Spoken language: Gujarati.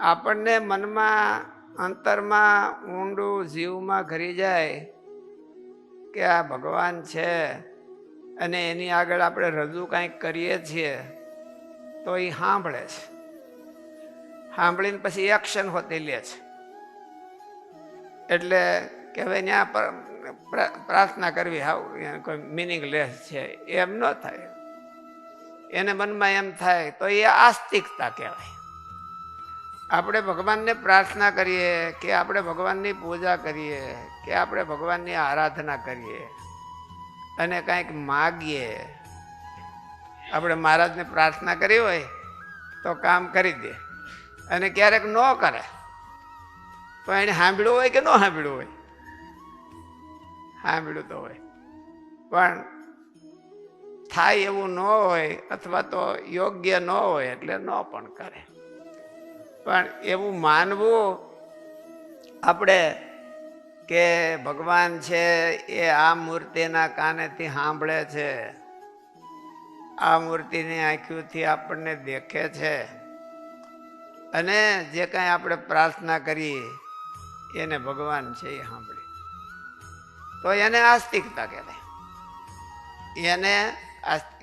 આપણને મનમાં, અંતરમાં ઊંડું જીવમાં ઘરી જાય કે આ ભગવાન છે અને એની આગળ આપણે રજૂ કાંઈક કરીએ છીએ, તો એ સાંભળે છે. સાંભળીને પછી એક્શન હોતી લે છે. એટલે કે હવે ત્યાં પ્રાર્થના કરવી, હાવ કોઈ મિનિંગલેસ છે, એમ ન થાય. એને મનમાં એમ થાય, તો એ આસ્તિકતા કહેવાય. આપણે ભગવાનને પ્રાર્થના કરીએ કે આપણે ભગવાનની પૂજા કરીએ, કે આપણે ભગવાનની આરાધના કરીએ અને કાંઈક માગીએ. આપણે મહારાજને પ્રાર્થના કરી હોય તો કામ કરી દે અને ક્યારેક ન કરે. તો એને સાંભળ્યું હોય કે ન સાંભળ્યું હોય? સાંભળ્યું તો હોય. પણ થાય એવું ન હોય અથવા તો યોગ્ય ન હોય એટલે ન પણ કરે. પણ એવું માનવું આપણે કે ભગવાન છે એ આ મૂર્તિના કાનેથી સાંભળે છે, આ મૂર્તિની આંખોથી આપણને દેખે છે અને જે કાંઈ આપણે પ્રાર્થના કરીએ, એને ભગવાન છે એ સાંભળે. તો એને આસ્તિકતા કહેવાય. એને આસ્તિક